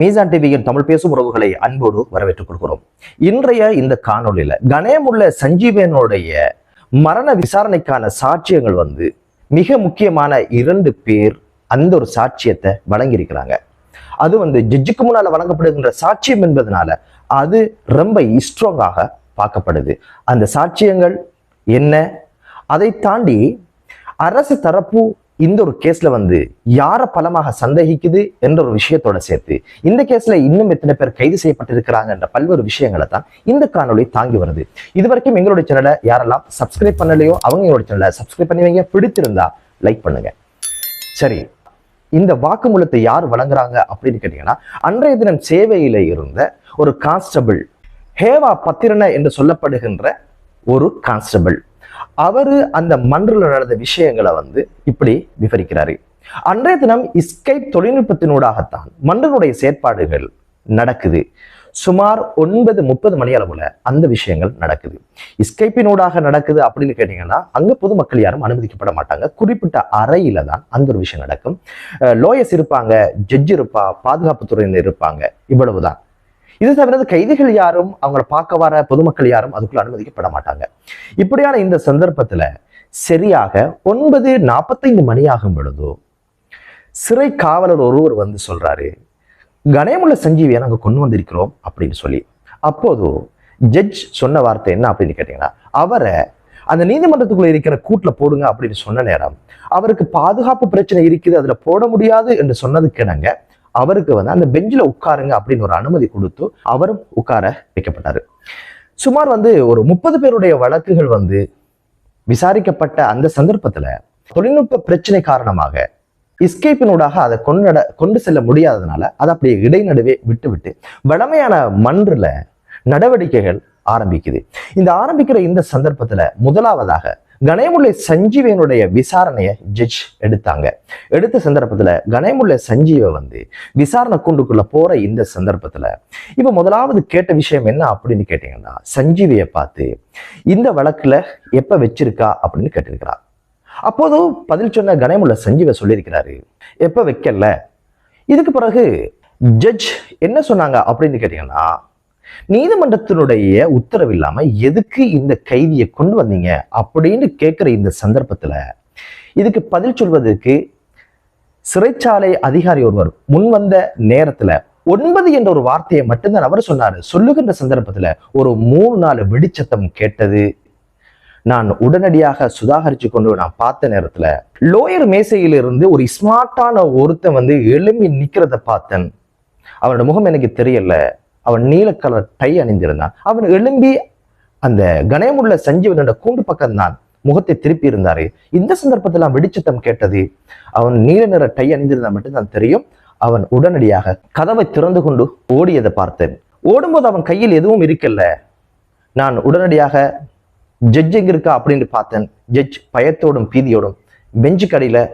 மீசான் டிவியின் தமிழ் பேசும் உறவுகளை அன்போடு வரவேற்றுக் கொள்கிறோம். இன்றைய இந்த காணொளியில கணேமுள்ள சஞ்சீவனுடைய மரண விசாரணைக்கான சாட்சியங்கள் வந்து மிக முக்கியமான இரண்டு பேர் அந்த ஒரு சாட்சியத்தை வழங்கியிருக்கிறாங்க. அது வந்து ஜட்ஜுக்கு முன்னால வழங்கப்படுகின்ற சாட்சியம் என்பதனால அது ரொம்ப ஸ்ட்ராங்காக பார்க்கப்படுது. அந்த சாட்சியங்கள் என்ன? அதை தாண்டி அரசு தரப்பு இந்த ஒரு கேஸ்ல வந்து யாரை பலமாக சந்தேகிக்குது என்ற ஒரு விஷயத்தோட சேர்த்து இந்த கேஸ்ல இன்னும் எத்தனை பேர் கைது செய்யப்பட்டிருக்கிறாங்க என்ற பல்வேறு விஷயங்களை தான் இந்த காணொலி தாங்கி வருது. இது வரைக்கும் எங்களுடைய சேனலை யாரெல்லாம் சப்ஸ்கிரைப் பண்ணலையோ அவங்க எங்களுடைய சேனலை சப்ஸ்கிரைப் பண்ணுவீங்க பிடித்திருந்தா லைக் பண்ணுங்க. சரி இந்த வாக்குமூலத்தை யார் வழங்குறாங்க அப்படின்னு கேட்டீங்கன்னா அன்றைய தினம் சேவையில இருந்த ஒரு கான்ஸ்டபிள் ஹேவா பத்திரன என்று சொல்லப்படுகின்ற ஒரு கான்ஸ்டபிள் அவரு அந்த மன்றில் நடந்த விஷயங்களை வந்து இப்படி விவரிக்கிறாரு. அன்றைய தினம் இஸ்கைப் தொழில்நுட்பத்தினூடாகத்தான் மன்றனுடைய செயற்பாடுகள் நடக்குது. சுமார் ஒன்பது முப்பது மணி அளவுல அந்த விஷயங்கள் நடக்குது. இஸ்கைப்பினூடாக நடக்குது அப்படின்னு கேட்டீங்கன்னா அங்க பொதுமக்கள் யாரும் அனுமதிக்கப்பட மாட்டாங்க. குறிப்பிட்ட அறையில தான் அந்த ஒரு விஷயம் நடக்கும். லோயஸ் இருப்பாங்க ஜட்ஜ் இருப்பா பாதுகாப்புத்துறையினர் இருப்பாங்க. இவ்வளவுதான். இது தவிர கைதிகள் யாரும் அவங்கள பார்க்க வர பொதுமக்கள் யாரும் அதுக்குள்ள அனுமதிக்கப்பட மாட்டாங்க. இப்படியான இந்த சந்தர்ப்பத்துல சரியாக ஒன்பது நாற்பத்தைந்து மணி ஆகும் பொழுதோ சிறை காவலர் ஒருவர் வந்து சொல்றாரு கணேமுள்ள சஞ்சீவியை நாங்கள் கொண்டு வந்திருக்கிறோம் அப்படின்னு சொல்லி. அப்போது ஜட்ஜ் சொன்ன வார்த்தை என்ன அப்படின்னு கேட்டீங்கன்னா அவரை அந்த நீதிமன்றத்துக்குள்ள இருக்கிற கூட்டில் போடுங்க அப்படின்னு சொன்ன நேரம் அவருக்கு பாதுகாப்பு பிரச்சனை இருக்குது அதுல போட முடியாது என்று சொன்னதுக்கு நாங்கள் அவருக்கு வந்து அந்த பெஞ்சில் உட்காருங்க அப்படின்னு ஒரு அனுமதி கொடுத்து அவரும் உட்கார வைக்கப்பட்டாரு. சுமார் வந்து ஒரு முப்பது பேருடைய வழக்குகள் வந்து விசாரிக்கப்பட்ட அந்த சந்தர்ப்பத்துல தொழில்நுட்ப பிரச்சனை காரணமாக இஸ்கேப்பினூடாக அதை கொண்டு கொண்டு செல்ல முடியாததுனால அதை அப்படியே இடைநடுவே விட்டுவிட்டு விட்டு வளமையான மன்றுல நடவடிக்கைகள் ஆரம்பிக்குது. இந்த ஆரம்பிக்கிற இந்த சந்தர்ப்பத்துல முதலாவதாக கணேமுல்லை சஞ்சீவனுடைய விசாரணையை ஜட்ஜ் எடுத்தாங்க. எடுத்த சந்தர்ப்பத்தில் கணேமுல்லை சஞ்சீவை வந்து விசாரணை கூண்டுக்குள்ள போற இந்த சந்தர்ப்பத்தில் இப்போ முதலாவது கேட்ட விஷயம் என்ன அப்படின்னு கேட்டீங்கன்னா சஞ்சீவியை பார்த்து இந்த வழக்குல எப்ப வச்சிருக்கா அப்படின்னு கேட்டிருக்கிறா. அப்போது பதில் சொன்ன கணேமுல்ல சஞ்சீவை சொல்லியிருக்கிறாரு. எப்ப வைக்கல? இதுக்கு பிறகு ஜட்ஜ் என்ன சொன்னாங்க அப்படின்னு கேட்டீங்கன்னா நீதிமன்றத்தினுடைய உத்தரவு இல்லாம எதுக்கு இந்த கைதியை கொண்டு வந்தீங்க அப்படின்னு கேட்கிற இந்த சந்தர்ப்பத்துல இதுக்கு பதில் சொல்வதற்கு சிறைச்சாலை அதிகாரி ஒருவர் முன் வந்த நேரத்துல ஒன்பது என்ற ஒரு வார்த்தையை மட்டும்தான் அவர் சொன்னாரு. சொல்லுகின்ற சந்தர்ப்பத்துல ஒரு மூணு நாலு வெடிச்சத்தம் கேட்டது. நான் உடனடியாக சுதாகரிச்சு கொண்டு நான் பார்த்த நேரத்துல லோயர் மேசையிலிருந்து ஒரு ஸ்மார்ட்டான ஒருத்தன் வந்து எழும்பி நிக்கிறத பார்த்தேன். அவனோட முகம் எனக்கு தெரியல. அவன் நீல கலர் டை அணிந்திருந்தான். அவன் எழும்பி அந்த கணயமுள்ள என்ற கூண்டு பக்கம் தான் முகத்தை திருப்பி இருந்தாரு. இந்த சந்தர்ப்பத்தில் அவன் வெடிச்சத்தம் கேட்டது அவன் நீல நிற டை அணிந்திருந்தா மட்டும்தான் தெரியும். அவன் உடனடியாக கதவை திறந்து கொண்டு ஓடியதை பார்த்தேன். ஓடும்போது அவன் கையில் எதுவும் இருக்கல. நான் உடனடியாக ஜட்ஜ் எங்க இருக்கா? அப்படின்னு பார்த்தேன். ஜட்ஜ் பயத்தோடும் பீதியோடும் பெஞ்சு கடையில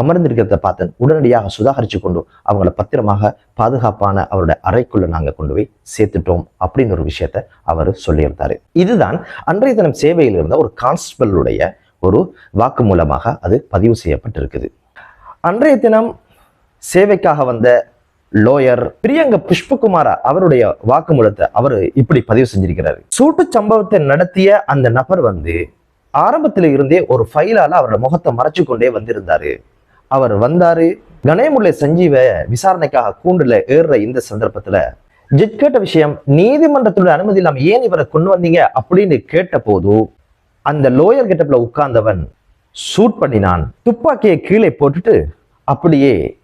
அமர்ந்திருக்கிறத பார்த்தேன் உடனடியாக சுதாகரித்து கொண்டு அவங்கள பத்திரமாக பாதுகாப்பான அவருடைய அறைக்குள்ள நாங்க கொண்டு போய் சேர்த்துட்டோம் அப்படின்னு ஒரு விஷயத்த அவர் சொல்லியிருந்தாரு. இதுதான் அன்றைய தினம் சேவையில் இருந்த ஒரு கான்ஸ்டபிளுடைய ஒரு வாக்கு மூலமாக அது பதிவு செய்யப்பட்டிருக்குது. அன்றைய தினம் சேவைக்காக வந்த லோயர் பிரியங்க புஷ்பகுமாரா அவருடைய வாக்குமூலத்தை அவர் இப்படி பதிவு செஞ்சிருக்கிறாரு. சூட்டு சம்பவத்தை நடத்திய அந்த நபர் வந்து ஆரம்பத்தில் இருந்தே ஒரு ஃபைலால அவரோட முகத்தை மறைச்சு கொண்டே வந்திருந்தாரு. அவர் வந்தாரு. கணேமுல்லை சஞ்சீவ விசாரணைக்காக கூண்டுல ஏறுற இந்த சந்தர்ப்பத்துல ஜட்ஜ் கேட்ட விஷயம் நீதிமன்றத்துடைய அனுமதி இல்லாம ஏன் இவரை கொண்டு வந்தீங்க? அப்படின்னு கேட்ட போது அந்த லோயர் கெட்டப்ல உட்கார்ந்தவன் ஷூட் பண்ணினான். துப்பாக்கியை கீழே போட்டுட்டு அப்படியே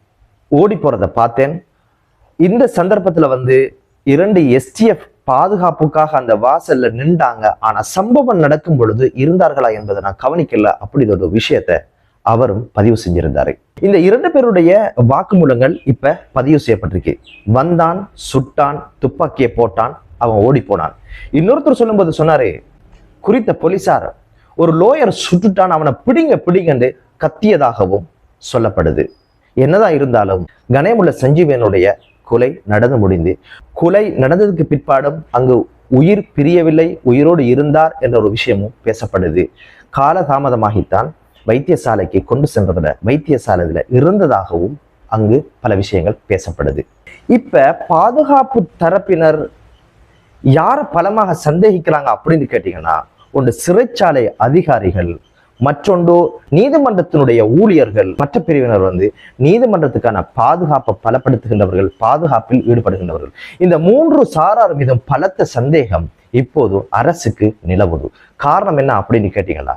ஓடி போறத பார்த்தேன். இந்த சந்தர்ப்பத்துல வந்து இரண்டு எஸ்டிஎஃப் பாதுகாப்புக்காக அந்த வாசல்ல நின்றாங்க. ஆனா சம்பவம் நடக்கும் பொழுது இருந்தார்களா என்பதை நான் கவனிக்கல. அப்படின்னு ஒரு விஷயத்தை அவரும் பதிவு செஞ்சிருந்தாரு. இந்த இரண்டு பேருடைய வாக்குமூலங்கள் இப்ப பதிவு செய்யப்பட்டிருக்கு. வந்தான் சுட்டான் துப்பாக்கியை போட்டான் அவன் ஓடி போனான் இன்னொருத்தர் சொல்லும்போது சொன்னாரு குறித்த போலீசார் ஒரு லோயர் சுட்டுட்டான் அவனை பிடிங்க பிடிங்கன்னு கத்தியதாகவும் சொல்லப்படுது. என்னதான் இருந்தாலும் கணேமுள்ள சஞ்சீவனுடைய கொலை நடந்து முடிந்து கொலை நடந்ததுக்கு பிற்பாடும் அங்கு உயிர் பிரியவில்லை உயிரோடு இருந்தார் என்ற ஒரு விஷயமும் பேசப்படுது. காலதாமதமாகித்தான் வைத்தியசாலைக்கு கொண்டு சென்றதுல வைத்தியசாலையில இருந்ததாகவும் அங்கு பல விஷயங்கள் பேசப்படுது. இப்ப பாதுகாப்பு தரப்பினர் யாரை பலமாக சந்தேகிக்கிறாங்க அப்படின்னு கேட்டீங்கன்னா ஒன்று சிறைச்சாலை அதிகாரிகள் மற்றொன்று நீதிமன்றத்தினுடைய ஊழியர்கள். மற்ற பிரிவினர் வந்து நீதிமன்றத்துக்கான பாதுகாப்பை பலப்படுத்துகின்றவர்கள் பாதுகாப்பில் ஈடுபடுகின்றவர்கள். இந்த மூன்று சாரார் மீதும் பலத்த சந்தேகம் இப்போது அரசுக்கு நிலவுது. காரணம் என்ன அப்படின்னு கேட்டீங்கன்னா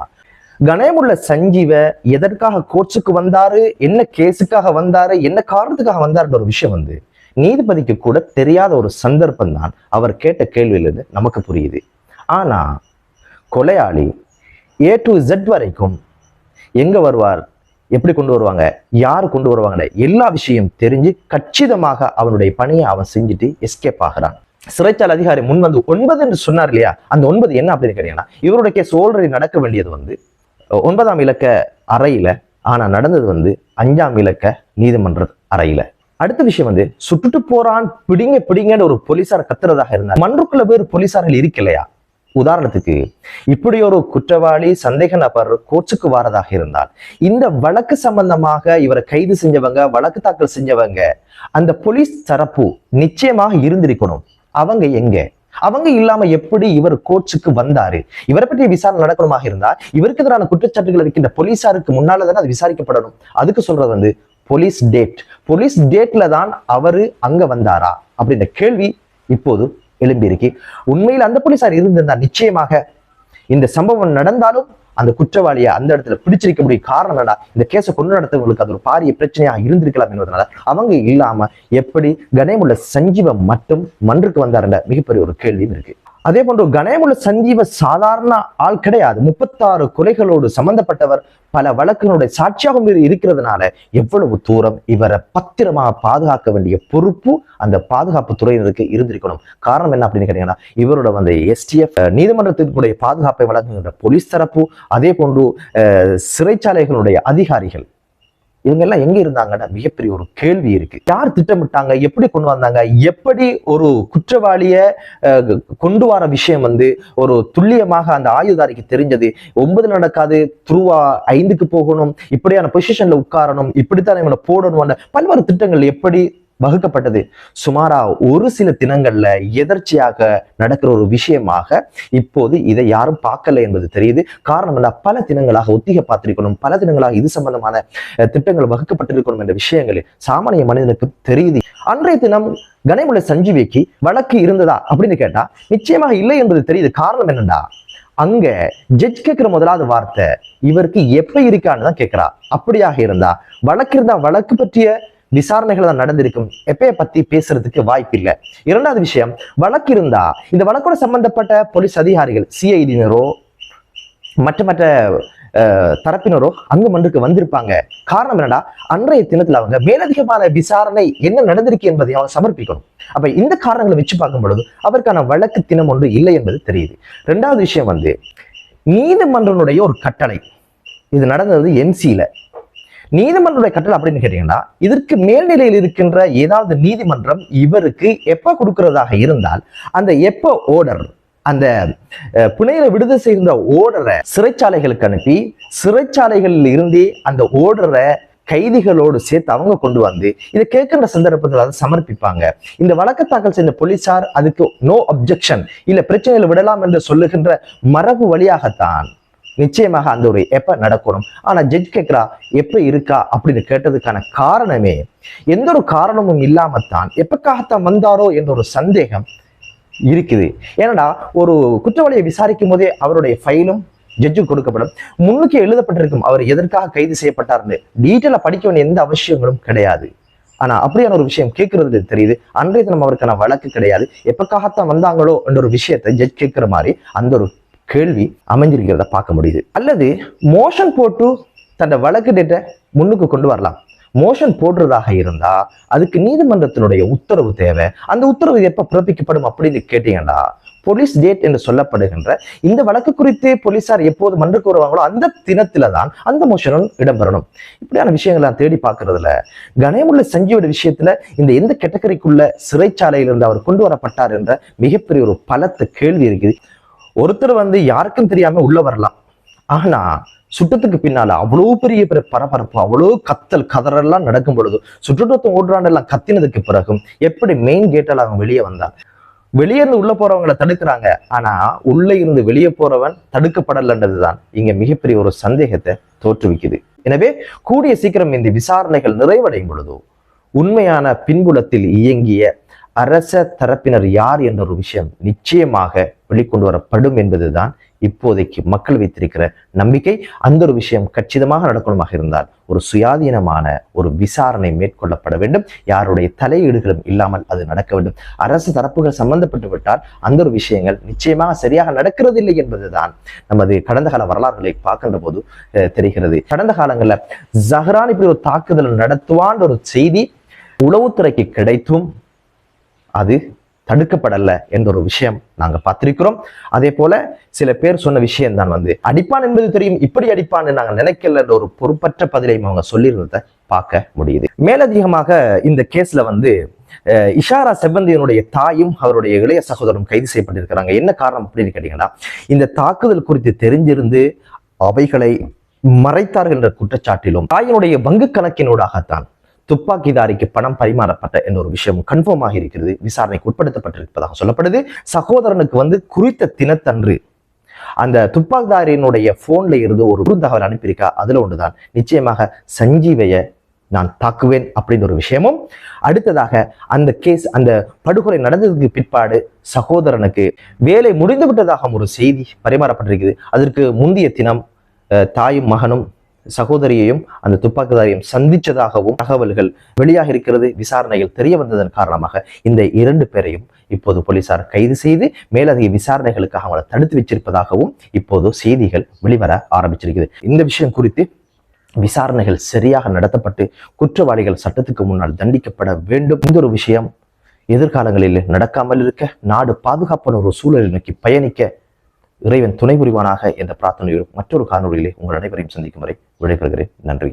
கணேமுள்ள சஞ்சீவ எதற்காக கோர்ட்ஸுக்கு வந்தாரு? என்ன கேஸுக்காக வந்தாரு? என்ன காரணத்துக்காக வந்தாருன்ற ஒரு விஷயம் வந்து நீதிபதிக்கு கூட தெரியாத ஒரு சந்தர்ப்பம் தான் அவர் கேட்ட கேள்வியிலிருந்து நமக்கு புரியுது. ஆனா கொலையாளி ஏ டு ஜெட் வரைக்கும் எங்க வருவார்? எப்படி கொண்டு வருவாங்க? யார் கொண்டு வருவாங்கன்னு எல்லா விஷயம் தெரிஞ்சு கச்சிதமாக அவனுடைய பணியை அவன் செஞ்சுட்டு எஸ்கேப் ஆகிறான். சிறைச்சாலை அதிகாரி முன் வந்து ஒன்பது என்று சொன்னார் இல்லையா? அந்த ஒன்பது என்ன அப்படின்னு கேட்டீங்கன்னா இவருடைய கேஸ் ஆல்ரெடி நடக்க வேண்டியது வந்து ஒன்பதாம் இலக்க அறையில ஆனா நடந்தது வந்து அஞ்சாம் இலக்க நீதிமன்ற அறையில. அடுத்த விஷயம் வந்து சுட்டுட்டு போறான் பிடிங்க பிடிங்கன்னு ஒரு போலீசார் கத்துறதாக இருந்தார். மன்றுக்குள்ள பேர் போலீசார்கள் இருக்கலையா? உதாரணத்துக்கு இப்படி ஒரு குற்றவாளி சந்தேக நபர் கோச்சுக்கு வாரதாக இருந்தால் இந்த வழக்கு சம்பந்தமாக இவரை கைது செஞ்சவங்க வழக்கு தாக்கல் செஞ்சவங்க அந்த போலீஸ் தரப்பு நிச்சயமாக இருந்திருக்கணும். அவங்க எங்க? அவங்க இல்லாம எப்படி இவர் கோர்ட்ஸுக்கு வந்தாரு? இவரை பற்றி விசாரணை நடக்கணுமாக இருந்தா இவருக்கு எதிரான குற்றச்சாட்டுகள் இருக்கின்ற போலீசாருக்கு முன்னால தானே அது விசாரிக்கப்படணும். அதுக்கு சொல்றது வந்து போலீஸ் டேட் போலீஸ் டேட்ல தான் அவரு அங்க வந்தாரா? அப்படின்ற கேள்வி இப்போது எழும்பியிருக்கு. உண்மையில் அந்த போலீசார் இருந்திருந்தா நிச்சயமாக இந்த சம்பவம் நடந்தாலும் அந்த குற்றவாளியை அந்த இடத்துல பிடிச்சிருக்க முடியும் காரணம் என்னடா இந்த கேஸை கொண்டு நடத்தவங்களுக்கு அது ஒரு பாரிய பிரச்சனையாக இருந்திருக்கலாம் என்பதனால அவங்க இல்லாம எப்படி கணேமுள்ள சஞ்சீவம் மட்டும் மன்றுக்கு வந்தாருன்ற மிகப்பெரிய ஒரு கேள்வியும் இருக்கு. அதே போன்று கணேமுள்ள சஞ்சீவ சாதாரண ஆள் கிடையாது. முப்பத்தாறு குறைகளோடு சம்பந்தப்பட்டவர் பல வழக்கினுடைய சாட்சியாகவும் இருக்கிறதுனால எவ்வளவு தூரம் இவரை பத்திரமாக பாதுகாக்க வேண்டிய பொறுப்பு அந்த பாதுகாப்பு துறையினருக்கு இருந்திருக்கணும். காரணம் என்ன அப்படின்னு கேட்டீங்கன்னா இவரோட வந்து எஸ்டிஎஃப் நீதிமன்றத்தினுடைய பாதுகாப்பை வழங்குகின்ற போலீஸ் தரப்பு அதே போன்று சிறைச்சாலைகளுடைய அதிகாரிகள் இவங்க எல்லாம் எங்க இருந்தாங்கன்னா மிகப்பெரிய ஒரு கேள்வி இருக்கு. யார் திட்டமிட்டாங்க? எப்படி கொண்டு வந்தாங்க? எப்படி ஒரு குற்றவாளிய கொண்டு வர விஷயம் வந்து ஒரு துல்லியமாக அந்த ஆயுதாரிக்கு தெரிஞ்சது? ஒன்பது நடக்காது த்ரூவா ஐந்துக்கு போகணும் இப்படியான பொசிஷன்ல உட்காரணும் இப்படித்தான் இவனை போடணும் பல்வேறு திட்டங்கள் எப்படி வகுக்கப்பட்டது. சுமாரா ஒரு சில தினங்கள்ல எதர்ச்சியாக நடக்கிற ஒரு விஷயமாக இப்போது இதை யாரும் பார்க்கல என்பது தெரியுது. காரணம் என்ன? பல தினங்களாக ஒத்திகை பார்த்திருக்கணும் பல தினங்களாக இது சம்பந்தமான திட்டங்கள் வகுக்கப்பட்டிருக்கணும் என்ற விஷயங்கள் சாமானிய மனிதனுக்கு தெரியுது. அன்றைய தினம் கணேமுள்ள சஞ்சீவிக்கு வழக்கு இருந்ததா அப்படின்னு கேட்டா நிச்சயமாக இல்லை என்பது தெரியுது. காரணம் என்னடா அங்க ஜட்ஜ் கேட்கிற முதலாவது வார்த்தை இவருக்கு எப்ப இருக்கான்னு தான் கேட்கிறா. அப்படியாக இருந்தா வழக்கு இருந்தா வழக்கு பற்றிய விசாரணைகள் தான் நடந்திருக்கும். எப்பய பத்தி பேசுறதுக்கு வாய்ப்பு இல்லை இரண்டாவது விஷயம் வழக்கு இருந்தா இந்த வழக்கோட சம்பந்தப்பட்ட போலீஸ் அதிகாரிகள் சிஐடியினரோ மற்ற மற்ற தரப்பினரோ அங்கு மன்றுக்கு வந்திருப்பாங்க. காரணம் என்னடா அன்றைய தினத்துல அவங்க மேலதிகமான விசாரணை என்ன நடந்திருக்கு என்பதை அவங்க சமர்ப்பிக்கணும். அப்ப இந்த காரணங்களை வச்சு பார்க்கும் பொழுது அவருக்கான வழக்கு தினம் ஒன்று இல்லை என்பது தெரியுது. ரெண்டாவது விஷயம் வந்து நீதிமன்றனுடைய ஒரு கட்டளை. இது நடந்தது எம்சியில நீதிமன்றனுடைய கட்டளை அப்படின்னு கேட்டீங்கன்னா இதற்கு மேல்நிலையில் இருக்கின்ற ஏதாவது நீதிமன்றம் இவருக்கு எப்ப கொடுக்கிறதாக இருந்தால் அந்த எப்ப ஓர்டர் அந்த புனையில விடுதலை செய்கின்ற ஓர்டரை சிறைச்சாலைகளுக்கு அனுப்பி சிறைச்சாலைகளில் இருந்தே அந்த ஓர்டரை கைதிகளோடு சேர்த்து அவங்க கொண்டு வந்து இதை கேட்கின்ற சந்தர்ப்பத்தில் அதை சமர்ப்பிப்பாங்க. இந்த வழக்கு தாக்கல் செய்த போலீசார் அதுக்கு நோ அப்ஜெக்ஷன் இல்ல பிரச்சனைகளை விடலாம் என்று சொல்லுகின்ற மரபு வழியாகத்தான் நிச்சயமாக அந்த ஒரு எப்ப நடக்கணும்? ஆனா ஜட்ஜ் கேட்கிறா எப்ப இருக்கா? அப்படின்னு கேட்டதுக்கான காரணமே எந்த ஒரு காரணமும் இல்லாமத்தான் எப்பக்காகத்தான் வந்தாரோ என்ற ஒரு சந்தேகம் இருக்குது. ஏன்னா ஒரு குற்றவாளியை விசாரிக்கும் போதே அவருடைய ஃபைலும் ஜட்ஜுக்கு கொடுக்கப்படும். முன்னுக்கு எழுதப்பட்டிருக்கும் அவர் எதற்காக கைது செய்யப்பட்டார்னு டீட்டெயிலாக படிக்க வேண்டிய எந்த அவசியங்களும் கிடையாது. ஆனா அப்படியான ஒரு விஷயம் கேட்கறது தெரியுது. அன்றைய தினம் அவருக்கான வழக்கு கிடையாது. எப்பக்காகத்தான் வந்தாங்களோ என்ற ஒரு விஷயத்தை ஜட்ஜ் கேட்கிற மாதிரி அந்த ஒரு கேள்வி அமைஞ்சிருக்கிறத பார்க்க முடியுது. அல்லது மோஷன் போட்டு தன்னை வழக்கு டேட்டை முன்னுக்கு கொண்டு வரலாம். மோஷன் போடுறதாக இருந்தா அதுக்கு நீதிமன்றத்தினுடைய உத்தரவு தேவை. அந்த உத்தரவு எப்ப பிறப்பிக்கப்படும் அப்படின்னு கேட்டீங்கன்னா போலீஸ் டேட் என்று சொல்லப்படுகின்ற இந்த வழக்கு குறித்து போலீசார் எப்போது மன்றுக்கு வருவாங்களோ அந்த தினத்துல தான் அந்த மோஷனும் இடம்பெறணும். இப்படியான விஷயங்களை தேடி பார்க்கறதுல கணேமுள்ள சஞ்சீவோட விஷயத்துல இந்த எந்த கேட்டகரிக்குள்ள சிறைச்சாலையிலிருந்து அவர் கொண்டு வரப்பட்டார் என்ற மிகப்பெரிய ஒரு பலத்த கேள்வி இருக்குது. ஒருத்தர் வந்து யாருக்கும் தெரியாம உள்ள வரலாம். ஆனா சுட்டத்துக்கு பின்னால அவ்வளோ பெரிய பெரிய பரபரப்பு அவ்வளவு கத்தல் கதறெல்லாம் நடக்கும் பொழுது சுற்றுலத்தை ஓடுறாண்டெல்லாம் கத்தினதுக்கு பிறகும் எப்படி மெயின் கேட்டால் அவன் வெளியே வந்தான்? வெளியே இருந்து உள்ள போறவங்களை தடுக்கிறாங்க. ஆனா உள்ள இருந்து வெளியே போறவன் தடுக்கப்படலன்றதுதான் இங்க மிகப்பெரிய ஒரு சந்தேகத்தை தோற்றுவிக்குது. எனவே கூடிய சீக்கிரம் இந்த விசாரணைகள் நிறைவடையும் பொழுதோ உண்மையான பின்புலத்தில் இயங்கிய அரச தரப்பினர் யார் என்ற ஒரு விஷயம் நிச்சயமாக வெளிக்கொண்டு வரப்படும் என்பதுதான் இப்போதைக்கு மக்கள் வைத்திருக்கிற நம்பிக்கை. அந்த ஒரு விஷயம் கச்சிதமாக நடக்கணுமாக இருந்தால் ஒரு சுயாதீனமான ஒரு விசாரணை மேற்கொள்ளப்பட வேண்டும். யாருடைய தலையீடுகளும் இல்லாமல் அது நடக்க வேண்டும். அரசு தரப்புகள் சம்பந்தப்பட்டு விட்டால் அந்த ஒரு விஷயங்கள் நிச்சயமாக சரியாக நடக்கிறதில்லை என்பதுதான் நமது கடந்த கால வரலாறுகளை பார்க்கின்ற போது அஹ், தெரிகிறது. கடந்த காலங்களில் ஜஹ்ரான் இப்படி ஒரு தாக்குதல் நடத்துவான்ற ஒரு செய்தி உளவுத்துறைக்கு கிடைத்தும் அது தடுக்கப்படல என்ற ஒரு விஷயம் நாங்க பார்த்திருக்கிறோம். அதே போல சில பேர் சொன்ன விஷயம் தான் வந்து அடிப்பான் என்பது தெரியும் இப்படி அடிப்பான்னு நாங்க நினைக்கல என்ற ஒரு பொறுப்பற்ற பதிலையும் அவங்க சொல்லியிருந்ததை பார்க்க முடியுது. மேலதிகமாக இந்த கேஸ்ல வந்து அஹ், இஷாரா செவ்வந்தியனுடைய தாயும் அவருடைய இளைய சகோதரரும் கைது செய்யப்பட்டிருக்கிறாங்க. என்ன காரணம் அப்படின்னு கேட்டீங்கன்னா இந்த தாக்குதல் குறித்து தெரிஞ்சிருந்து அவைகளை மறைத்தார்கள் என்ற குற்றச்சாட்டிலும் தாயினுடைய வங்கு கணக்கினூடாகத்தான் துப்பாக்கிதாரிக்கு பணம் பரிமாறப்பட்ட என்ற ஒரு விஷயம் கன்ஃபார்ம் ஆகி இருக்கிறது விசாரணைக்கு உட்படுத்தப்பட்டிருப்பதாக சொல்லப்படுது. சகோதரனுக்கு வந்து குறித்த தினத்தன்று அந்த துப்பாக்கிதாரியினுடைய போன்ல இருந்து ஒரு குறுந்தகவல் அனுப்பியிருக்கா? அதுல ஒன்றுதான். நிச்சயமாக சஞ்சீவைய நான் தாக்குவேன் அப்படின்ற ஒரு விஷயமும் அடுத்ததாக அந்த கேஸ் அந்த படுகொலை நடந்ததுக்கு பிற்பாடு சகோதரனுக்கு வேலை முடிந்து விட்டதாக ஒரு செய்தி பரிமாறப்பட்டிருக்குது. அதற்கு முந்தைய தினம் தாயும் மகனும் சகோதரியையும் அந்த துப்பாக்கிதாரியும் சந்திச்சதாகவும் தகவல்கள் வெளியாக இருக்கிறது விசாரணையில் தெரிய வந்ததன் காரணமாக இந்த இரண்டு பேரையும் இப்போது போலீசார் கைது செய்து மேலதிக விசாரணைகளுக்காக அவங்களை தடுத்து வச்சிருப்பதாகவும் இப்போது செய்திகள் வெளிவர ஆரம்பிச்சிருக்குது இந்த விஷயம் குறித்து விசாரணைகள் சரியாக நடத்தப்பட்டு குற்றவாளிகள் சட்டத்துக்கு முன்னால் தண்டிக்கப்பட வேண்டும். இந்த ஒரு விஷயம் எதிர்காலங்களில் நடக்காமல் இருக்க நாடு பாதுகாப்பான ஒரு சூழலை நோக்கி பயணிக்க இறைவன் துணை புரிவானாக என்ற பிரார்த்தனையோடு மற்றொரு காணொலியிலே உங்கள் அனைவரையும் சந்திக்கும் வரை விடைபெறுகிறேன். நன்றி.